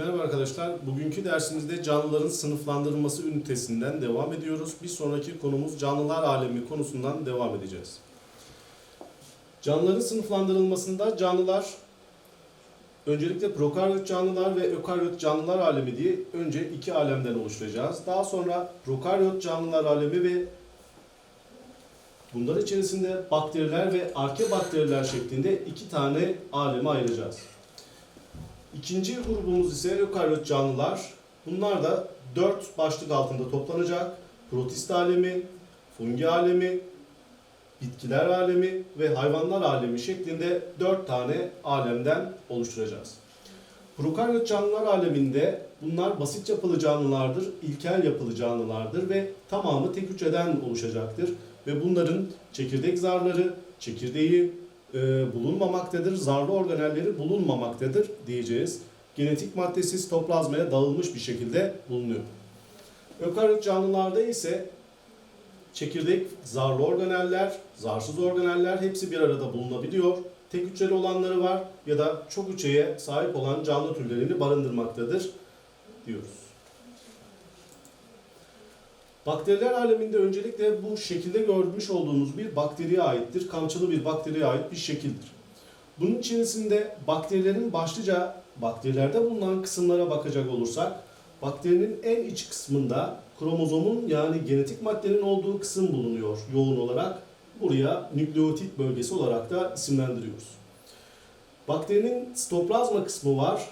Merhaba arkadaşlar. Bugünkü dersimizde canlıların sınıflandırılması ünitesinden devam ediyoruz. Bir sonraki konumuz canlılar alemi konusundan devam edeceğiz. Canlıların sınıflandırılmasında canlılar öncelikle prokaryot canlılar ve ökaryot canlılar alemi diye önce iki alemden oluşturacağız. Daha sonra prokaryot canlılar alemi ve bunlar içerisinde bakteriler ve arkebakteriler şeklinde iki tane aleme ayıracağız. İkinci grubumuz ise ökaryot canlılar. Bunlar da dört başlık altında toplanacak. Protist alemi, fungi alemi, bitkiler alemi ve hayvanlar alemi şeklinde dört tane alemden oluşturacağız. Prokaryot canlılar aleminde bunlar basit yapılı canlılardır, ilkel yapılı canlılardır ve tamamı tek hücreden oluşacaktır. Ve bunların çekirdek zarları, çekirdeği, e, bulunmamaktadır, zarlı organelleri bulunmamaktadır diyeceğiz. Genetik maddesi sitoplazmaya dağılmış bir şekilde bulunuyor. Ökaryot canlılarda ise çekirdek, zarlı organeller, zarsız organeller hepsi bir arada bulunabiliyor. Tek hücreli olanları var ya da çok hücreye sahip olan canlı türlerini barındırmaktadır diyoruz. Bakteriler aleminde öncelikle bu şekilde görmüş olduğumuz bir bakteriye aittir. Kamçılı bir bakteriye ait bir şekildir. Bunun içerisinde bakterilerin başlıca bakterilerde bulunan kısımlara bakacak olursak bakterinin en iç kısmında kromozomun yani genetik maddenin olduğu kısım bulunuyor yoğun olarak. Buraya nükleotit bölgesi olarak da isimlendiriyoruz. Bakterinin sitoplazma kısmı var.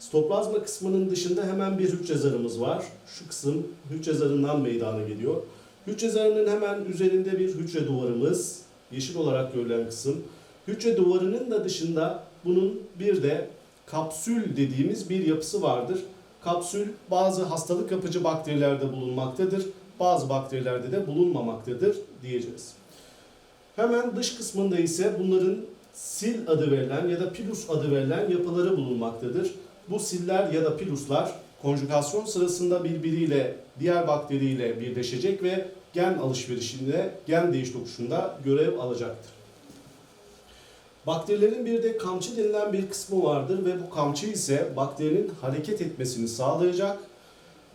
Sitoplazma kısmının dışında hemen bir hücre zarımız var. Şu kısım hücre zarından meydana geliyor. Hücre zarının hemen üzerinde bir hücre duvarımız, yeşil olarak görülen kısım. Hücre duvarının da dışında bunun bir de kapsül dediğimiz bir yapısı vardır. Kapsül bazı hastalık yapıcı bakterilerde bulunmaktadır. Bazı bakterilerde de bulunmamaktadır diyeceğiz. Hemen dış kısmında ise bunların sil adı verilen ya da pilus adı verilen yapıları bulunmaktadır. Bu siller ya da piluslar konjugasyon sırasında birbiriyle diğer bakteriyle birleşecek ve gen alışverişinde, gen değiş tokuşunda görev alacaktır. Bakterilerin bir de kamçı denilen bir kısmı vardır ve bu kamçı ise bakterinin hareket etmesini sağlayacak.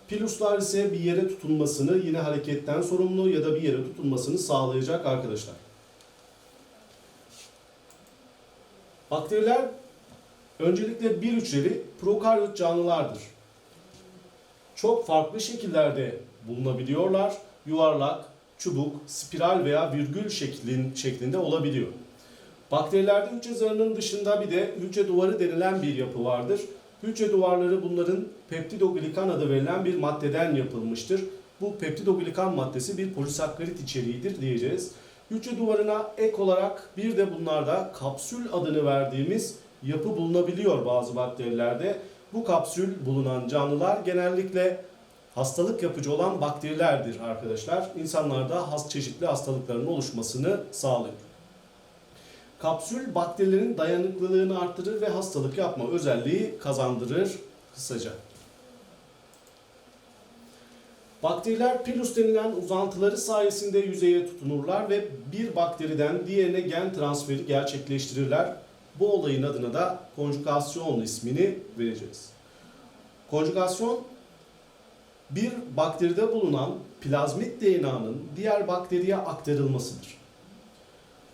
Piluslar ise bir yere tutunmasını yine hareketten sorumlu ya da bir yere tutunmasını sağlayacak arkadaşlar. Bakteriler öncelikle bir hücreli prokaryot canlılardır. Çok farklı şekillerde bulunabiliyorlar. Yuvarlak, çubuk, spiral veya virgül şeklin, şeklinde olabiliyor. Bakterilerde hücre zarının dışında bir de hücre duvarı denilen bir yapı vardır. Hücre duvarları bunların peptidoglikan adı verilen bir maddeden yapılmıştır. Bu peptidoglikan maddesi bir polisakkarit içeriğidir diyeceğiz. Hücre duvarına ek olarak bir de bunlarda kapsül adını verdiğimiz yapı bulunabiliyor bazı bakterilerde. Bu kapsül bulunan canlılar genellikle hastalık yapıcı olan bakterilerdir arkadaşlar. İnsanlarda has çeşitli hastalıkların oluşmasını sağlıyor. Kapsül bakterilerin dayanıklılığını arttırır ve hastalık yapma özelliği kazandırır kısaca. Bakteriler pilus denilen uzantıları sayesinde yüzeye tutunurlar ve bir bakteriden diğerine gen transferi gerçekleştirirler. Bu olayın adına da konjugasyon ismini vereceğiz. Konjugasyon bir bakteride bulunan plazmit DNA'nın diğer bakteriye aktarılmasıdır.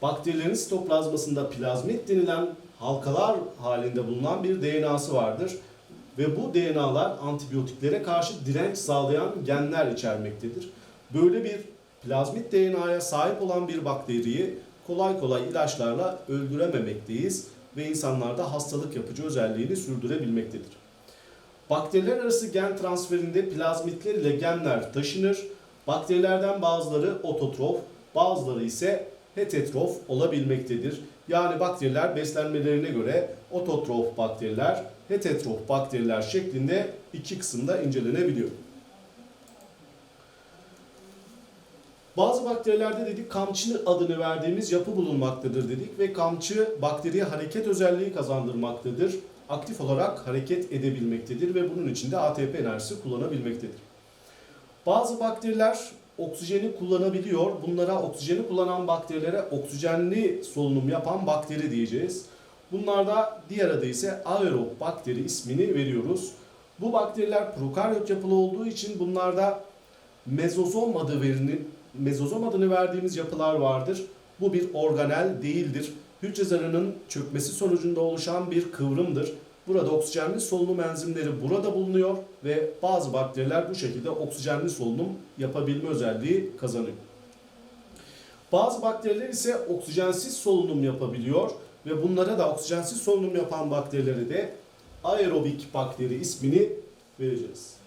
Bakterilerin sitoplazmasında plazmit denilen halkalar halinde bulunan bir DNA'sı vardır ve bu DNA'lar antibiyotiklere karşı direnç sağlayan genler içermektedir. Böyle bir plazmit DNA'ya sahip olan bir bakteriyi kolay kolay ilaçlarla öldürememekteyiz ve insanlarda hastalık yapıcı özelliğini sürdürebilmektedir. Bakteriler arası gen transferinde plazmitler ile genler taşınır. Bakterilerden bazıları ototrof, bazıları ise heterotrof olabilmektedir. Yani bakteriler beslenmelerine göre ototrof bakteriler, heterotrof bakteriler şeklinde iki kısımda incelenebiliyor. Bazı bakterilerde dedik kamçı adını verdiğimiz yapı bulunmaktadır dedik ve kamçı bakteriye hareket özelliği kazandırmaktadır. Aktif olarak hareket edebilmektedir ve bunun için de ATP enerjisi kullanabilmektedir. Bazı bakteriler oksijeni kullanabiliyor. Bunlara oksijeni kullanan bakterilere oksijenli solunum yapan bakteri diyeceğiz. Bunlarda diğer adı ise aerobakteri ismini veriyoruz. Bu bakteriler prokaryot yapılı olduğu için bunlarda mezozom adı verinin mezozom adını verdiğimiz yapılar vardır. Bu bir organel değildir. Hücre zarının çökmesi sonucunda oluşan bir kıvrımdır. Burada oksijenli solunum enzimleri burada bulunuyor ve bazı bakteriler bu şekilde oksijenli solunum yapabilme özelliği kazanıyor. Bazı bakteriler ise oksijensiz solunum yapabiliyor ve bunlara da oksijensiz solunum yapan bakterilere de aerobik bakteri ismini vereceğiz.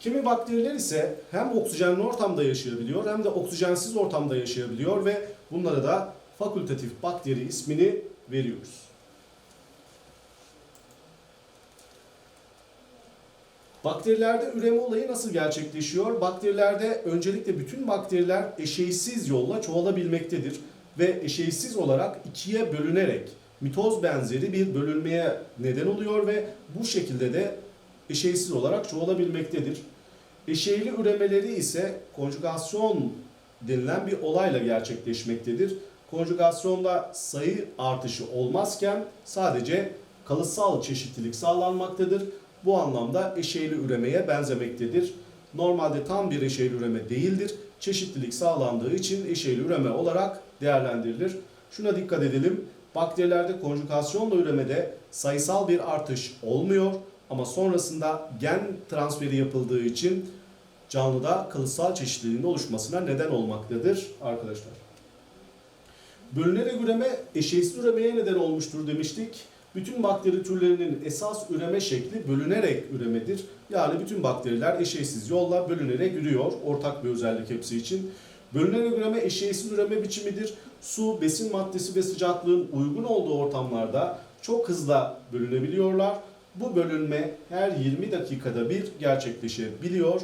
Kimi bakteriler ise hem oksijenli ortamda yaşayabiliyor hem de oksijensiz ortamda yaşayabiliyor ve bunlara da fakultatif bakteri ismini veriyoruz. Bakterilerde üreme olayı nasıl gerçekleşiyor? Bakterilerde öncelikle bütün bakteriler eşeysiz yolla çoğalabilmektedir ve eşeysiz olarak ikiye bölünerek mitoz benzeri bir bölünmeye neden oluyor ve bu şekilde de eşeysiz olarak çoğalabilmektedir. Eşeyli üremeleri ise konjugasyon denilen bir olayla gerçekleşmektedir. Konjugasyonda sayı artışı olmazken sadece kalıtsal çeşitlilik sağlanmaktadır. Bu anlamda eşeyli üremeye benzemektedir. Normalde tam bir eşeyli üreme değildir. Çeşitlilik sağlandığı için eşeyli üreme olarak değerlendirilir. Şuna dikkat edelim. Bakterilerde konjugasyonla üremede sayısal bir artış olmuyor ama sonrasında gen transferi yapıldığı için canlıda kalıtsal çeşitliliğin oluşmasına neden olmaktadır arkadaşlar. Bölünerek üreme eşeğsiz üremeye neden olmuştur demiştik. Bütün bakteri türlerinin esas üreme şekli bölünerek üremedir. Yani bütün bakteriler eşeğsiz yolla bölünerek ürüyor. Ortak bir özellik hepsi için. Bölünerek üreme eşeğsiz üreme biçimidir. Su, besin maddesi ve sıcaklığın uygun olduğu ortamlarda çok hızlı bölünebiliyorlar. Bu bölünme her 20 dakikada bir gerçekleşebiliyor.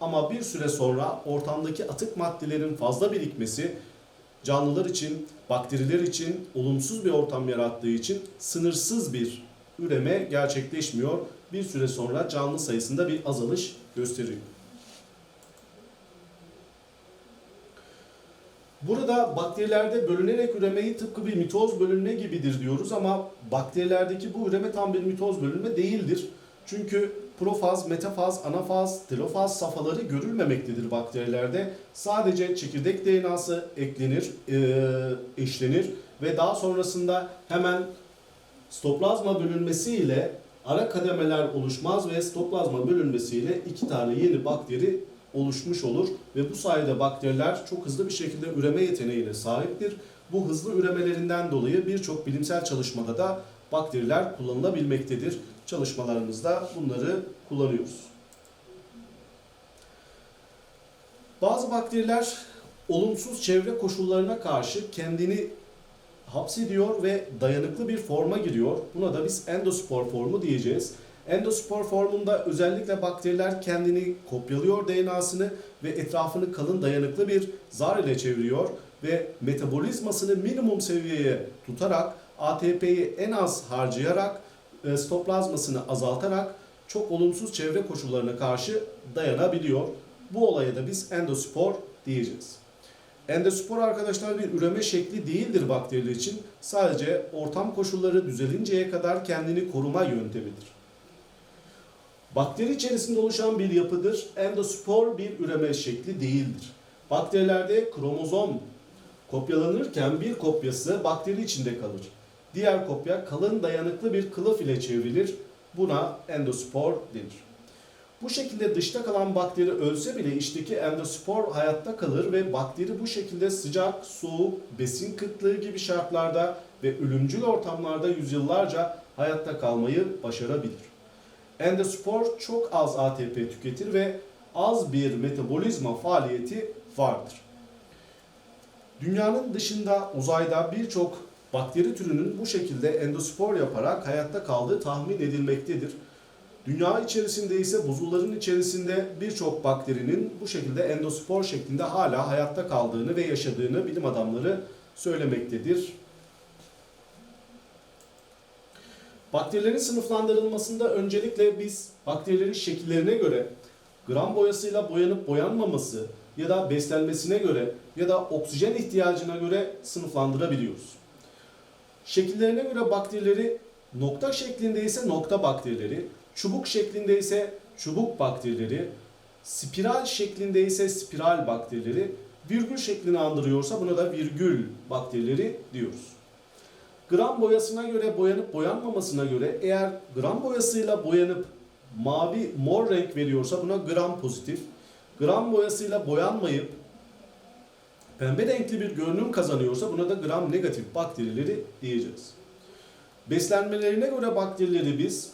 Ama bir süre sonra ortamdaki atık maddelerin fazla birikmesi canlılar için, bakteriler için olumsuz bir ortam yarattığı için sınırsız bir üreme gerçekleşmiyor. Bir süre sonra canlı sayısında bir azalış gösteriyor. Burada bakterilerde bölünerek üremeyi tıpkı bir mitoz bölünme gibidir diyoruz ama bakterilerdeki bu üreme tam bir mitoz bölünme değildir. Çünkü profaz, metafaz, anafaz, telofaz safhaları görülmemektedir bakterilerde. Sadece çekirdek DNA'sı eklenir, eşlenir ve daha sonrasında hemen stoplazma bölünmesiyle ara kademeler oluşmaz ve stoplazma bölünmesiyle iki tane yeni bakteri oluşmuş olur ve bu sayede bakteriler çok hızlı bir şekilde üreme yeteneğine sahiptir. Bu hızlı üremelerinden dolayı birçok bilimsel çalışmada da bakteriler kullanılabilmektedir. Çalışmalarımızda bunları kullanıyoruz. Bazı bakteriler olumsuz çevre koşullarına karşı kendini hapsediyor ve dayanıklı bir forma giriyor. Buna da biz endospor formu diyeceğiz. Endospor formunda özellikle bakteriler kendini kopyalıyor DNA'sını ve etrafını kalın dayanıklı bir zar ile çeviriyor ve metabolizmasını minimum seviyeye tutarak ATP'yi en az harcayarak e, stoplazmasını azaltarak çok olumsuz çevre koşullarına karşı dayanabiliyor. Bu olaya da biz endospor diyeceğiz. Endospor arkadaşlar bir üreme şekli değildir bakteriler için. Sadece ortam koşulları düzelinceye kadar kendini koruma yöntemidir. Bakteri içerisinde oluşan bir yapıdır. Endospor bir üreme şekli değildir. Bakterilerde kromozom kopyalanırken bir kopyası bakteri içinde kalır. Diğer kopya kalın dayanıklı bir kılıf ile çevrilir. Buna endospor denir. Bu şekilde dışta kalan bakteri ölse bile içteki endospor hayatta kalır ve bakteri bu şekilde sıcak, soğuk, besin kıtlığı gibi şartlarda ve ölümcül ortamlarda yüzyıllarca hayatta kalmayı başarabilir. Endospor çok az ATP tüketir ve az bir metabolizma faaliyeti vardır. Dünyanın dışında uzayda birçok bakteri türünün bu şekilde endospor yaparak hayatta kaldığı tahmin edilmektedir. Dünya içerisinde ise buzulların içerisinde birçok bakterinin bu şekilde endospor şeklinde hala hayatta kaldığını ve yaşadığını bilim adamları söylemektedir. Bakterilerin sınıflandırılmasında öncelikle biz bakterilerin şekillerine göre gram boyasıyla boyanıp boyanmaması ya da beslenmesine göre ya da oksijen ihtiyacına göre sınıflandırabiliyoruz. Şekillerine göre bakterileri nokta şeklinde ise nokta bakterileri, çubuk şeklinde ise çubuk bakterileri, spiral şeklinde ise spiral bakterileri, virgül şeklini andırıyorsa buna da virgül bakterileri diyoruz. Gram boyasına göre boyanıp boyanmamasına göre eğer gram boyasıyla boyanıp mavi mor renk veriyorsa buna gram pozitif. Gram boyasıyla boyanmayıp pembe renkli bir görünüm kazanıyorsa buna da gram negatif bakterileri diyeceğiz. Beslenmelerine göre bakterileri biz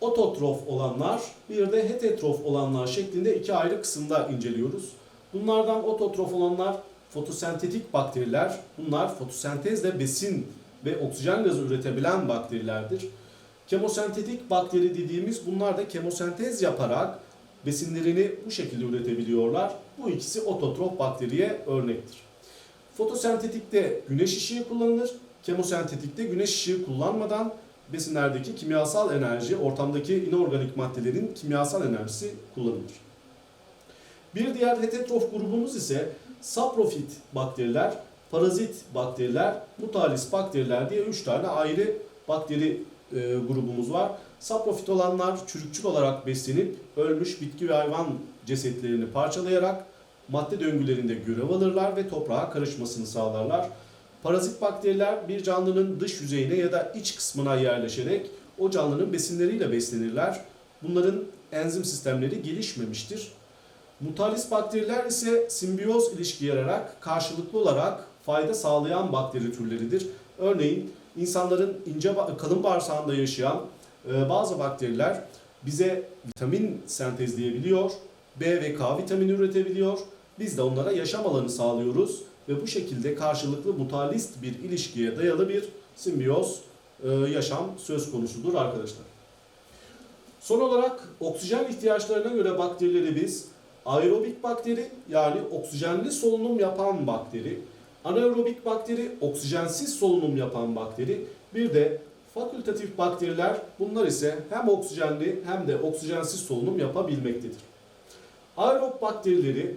ototrof olanlar bir de heterotrof olanlar şeklinde iki ayrı kısımda inceliyoruz. Bunlardan ototrof olanlar fotosentetik bakteriler. Bunlar fotosentezle besin ve oksijen gazı üretebilen bakterilerdir. Kemosentetik bakteri dediğimiz bunlar da kemosentez yaparak besinlerini bu şekilde üretebiliyorlar. Bu ikisi ototrof bakteriye örnektir. Fotosentetikte güneş ışığı kullanılır. Kemosentetikte güneş ışığı kullanmadan besinlerdeki kimyasal enerji, ortamdaki inorganik maddelerin kimyasal enerjisi kullanılır. Bir diğer heterotrof grubumuz ise saprofit bakteriler, parazit bakteriler, mutalis bakteriler diye 3 tane ayrı bakteri e, grubumuz var. Saprofit olanlar çürükçül olarak beslenip ölmüş bitki ve hayvan cesetlerini parçalayarak madde döngülerinde görev alırlar ve toprağa karışmasını sağlarlar. Parazit bakteriler bir canlının dış yüzeyine ya da iç kısmına yerleşerek o canlının besinleriyle beslenirler. Bunların enzim sistemleri gelişmemiştir. Mutalis bakteriler ise simbiyoz ilişki yararak karşılıklı olarak fayda sağlayan bakteri türleridir. Örneğin insanların ince kalın bağırsağında yaşayan e, bazı bakteriler bize vitamin sentezleyebiliyor, B ve K vitamini üretebiliyor. Biz de onlara yaşam alanı sağlıyoruz ve bu şekilde karşılıklı mutalist bir ilişkiye dayalı bir simbiyoz e, yaşam söz konusudur arkadaşlar. Son olarak oksijen ihtiyaçlarına göre bakterileri biz aerobik bakteri yani oksijenli solunum yapan bakteri, anaerobik bakteri oksijensiz solunum yapan bakteri, bir de fakültatif bakteriler bunlar ise hem oksijenli hem de oksijensiz solunum yapabilmektedir. Aerob bakterileri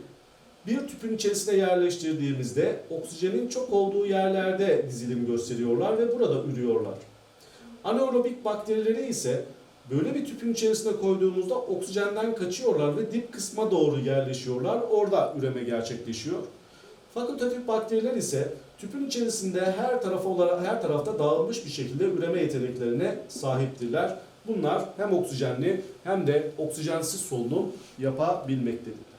bir tüpün içerisine yerleştirdiğimizde oksijenin çok olduğu yerlerde dizilim gösteriyorlar ve burada ürüyorlar. Anaerobik bakterileri ise böyle bir tüpün içerisine koyduğumuzda oksijenden kaçıyorlar ve dip kısma doğru yerleşiyorlar. Orada üreme gerçekleşiyor. Fakultatif bakteriler ise tüpün içerisinde her tarafa olarak her tarafta dağılmış bir şekilde üreme yeteneklerine sahiptirler. Bunlar hem oksijenli hem de oksijensiz solunum yapabilmektedirler.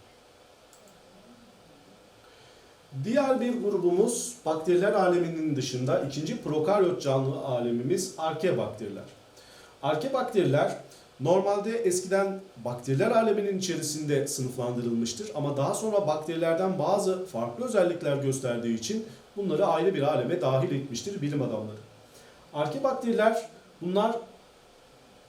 Diğer bir grubumuz bakteriler aleminin dışında ikinci prokaryot canlı alemimiz arke bakteriler. Normalde eskiden bakteriler aleminin içerisinde sınıflandırılmıştır ama daha sonra bakterilerden bazı farklı özellikler gösterdiği için bunları ayrı bir aleme dahil etmiştir bilim adamları. Arke bakteriler bunlar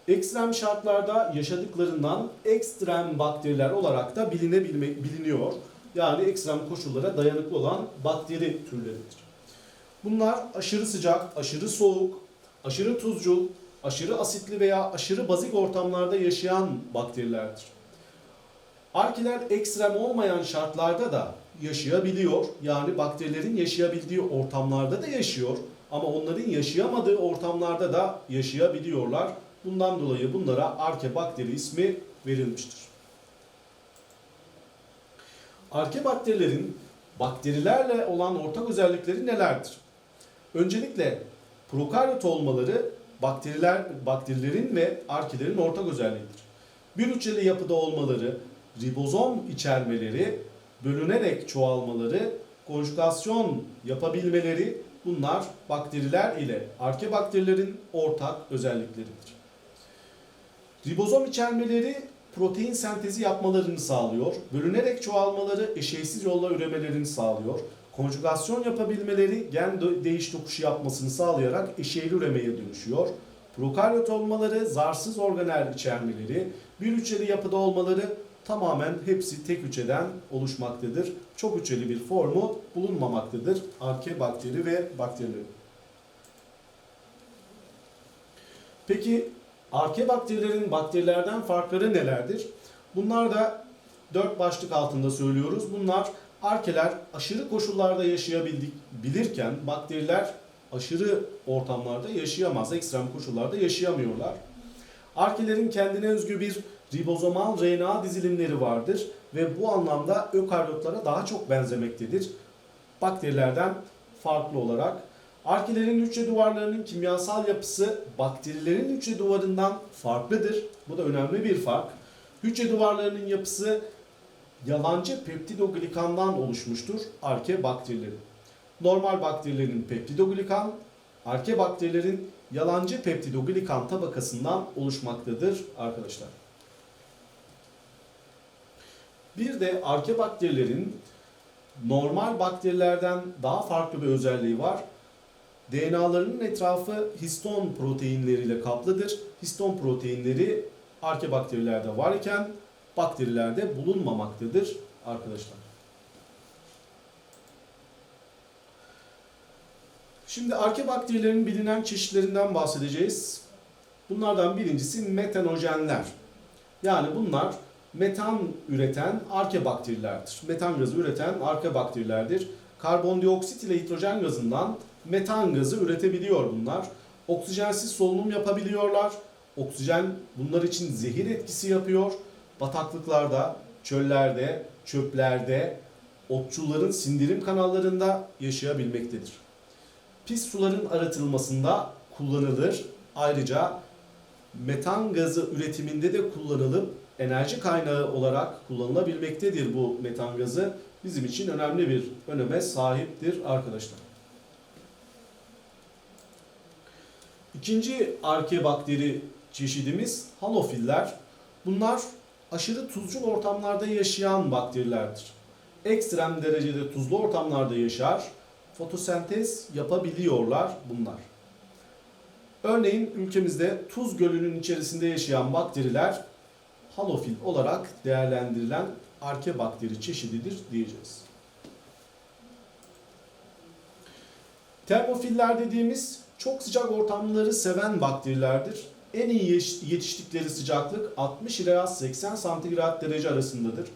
ekstrem şartlarda yaşadıklarından ekstrem bakteriler olarak da bilinebilme, biliniyor. Yani ekstrem koşullara dayanıklı olan bakteri türleridir. Bunlar aşırı sıcak, aşırı soğuk, aşırı tuzcul, aşırı asitli veya aşırı bazik ortamlarda yaşayan bakterilerdir. Arkiler ekstrem olmayan şartlarda da yaşayabiliyor. Yani bakterilerin yaşayabildiği ortamlarda da yaşıyor. Ama onların yaşayamadığı ortamlarda da yaşayabiliyorlar. Bundan dolayı bunlara arke bakteri ismi verilmiştir. Arke bakterilerin bakterilerle olan ortak özellikleri nelerdir? Öncelikle prokaryot olmaları bakteriler, bakterilerin ve arkelerin ortak özelliğidir. Bir hücreli yapıda olmaları, ribozom içermeleri, bölünerek çoğalmaları, konjugasyon yapabilmeleri bunlar bakteriler ile arke bakterilerin ortak özellikleridir. Ribozom içermeleri protein sentezi yapmalarını sağlıyor. Bölünerek çoğalmaları eşeğsiz yolla üremelerini sağlıyor. Konjugasyon yapabilmeleri gen de- değiş tokuşu yapmasını sağlayarak eşeğli üremeye dönüşüyor. Prokaryot olmaları, zarsız organel içermeleri, bir hücreli yapıda olmaları tamamen hepsi tek hücreden oluşmaktadır. Çok hücreli bir formu bulunmamaktadır arke bakteri ve bakterilerin. Peki arke bakterilerin bakterilerden farkları nelerdir? Bunlar da dört başlık altında söylüyoruz. Bunlar arkeler aşırı koşullarda yaşayabilirken bakteriler aşırı ortamlarda yaşayamaz. Ekstrem koşullarda yaşayamıyorlar. Arkelerin kendine özgü bir ribozomal RNA dizilimleri vardır ve bu anlamda ökaryotlara daha çok benzemektedir. Bakterilerden farklı olarak. Arkelerin hücre duvarlarının kimyasal yapısı bakterilerin hücre duvarından farklıdır. Bu da önemli bir fark. Hücre duvarlarının yapısı yalancı peptidoglikandan oluşmuştur arke bakterileri. Normal bakterilerin peptidoglikan, arke bakterilerin yalancı peptidoglikan tabakasından oluşmaktadır arkadaşlar. Bir de arke bakterilerin normal bakterilerden daha farklı bir özelliği var. DNA'larının etrafı histon proteinleriyle kaplıdır. Histon proteinleri arke bakterilerde var iken bakterilerde bulunmamaktadır arkadaşlar. Şimdi arke bakterilerin bilinen çeşitlerinden bahsedeceğiz. Bunlardan birincisi metanojenler. Yani bunlar metan üreten arke bakterilerdir. Metan gazı üreten arke bakterilerdir. Karbondioksit ile hidrojen gazından metan gazı üretebiliyor bunlar. Oksijensiz solunum yapabiliyorlar. Oksijen bunlar için zehir etkisi yapıyor. Bataklıklarda, çöllerde, çöplerde, otçulların sindirim kanallarında yaşayabilmektedir. Pis suların arıtılmasında kullanılır. Ayrıca metan gazı üretiminde de kullanılıp enerji kaynağı olarak kullanılabilmektedir bu metan gazı. Bizim için önemli bir öneme sahiptir arkadaşlar. İkinci arke bakteri çeşidimiz halofiller. Bunlar aşırı tuzcul ortamlarda yaşayan bakterilerdir. Ekstrem derecede tuzlu ortamlarda yaşar, fotosentez yapabiliyorlar bunlar. Örneğin ülkemizde tuz gölünün içerisinde yaşayan bakteriler halofil olarak değerlendirilen arke bakteri çeşididir diyeceğiz. Termofiller dediğimiz çok sıcak ortamları seven bakterilerdir. En iyi yetiştikleri sıcaklık 60 ila 80 santigrat derece arasındadır.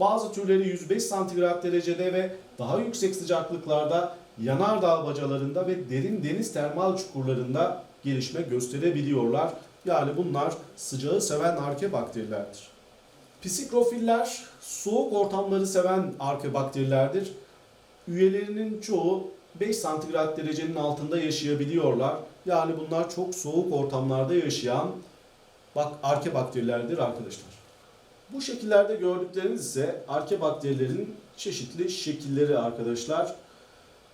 Bazı türleri 105 santigrat derecede ve daha yüksek sıcaklıklarda yanardağ bacalarında ve derin deniz termal çukurlarında gelişme gösterebiliyorlar. Yani bunlar sıcağı seven arke bakterilerdir. Psikrofiller soğuk ortamları seven arke bakterilerdir. Üyelerinin çoğu 5 santigrat derecenin altında yaşayabiliyorlar. Yani bunlar çok soğuk ortamlarda yaşayan bak arke bakterilerdir arkadaşlar. Bu şekillerde gördükleriniz ise arke bakterilerin çeşitli şekilleri arkadaşlar.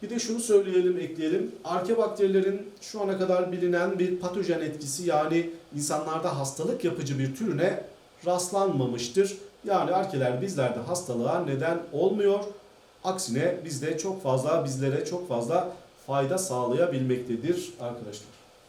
Bir de şunu söyleyelim, ekleyelim. Arke bakterilerin şu ana kadar bilinen bir patojen etkisi yani insanlarda hastalık yapıcı bir türüne rastlanmamıştır. Yani arkeler bizlerde hastalığa neden olmuyor. Aksine bizde çok fazla bizlere çok fazla fayda sağlayabilmektedir arkadaşlar.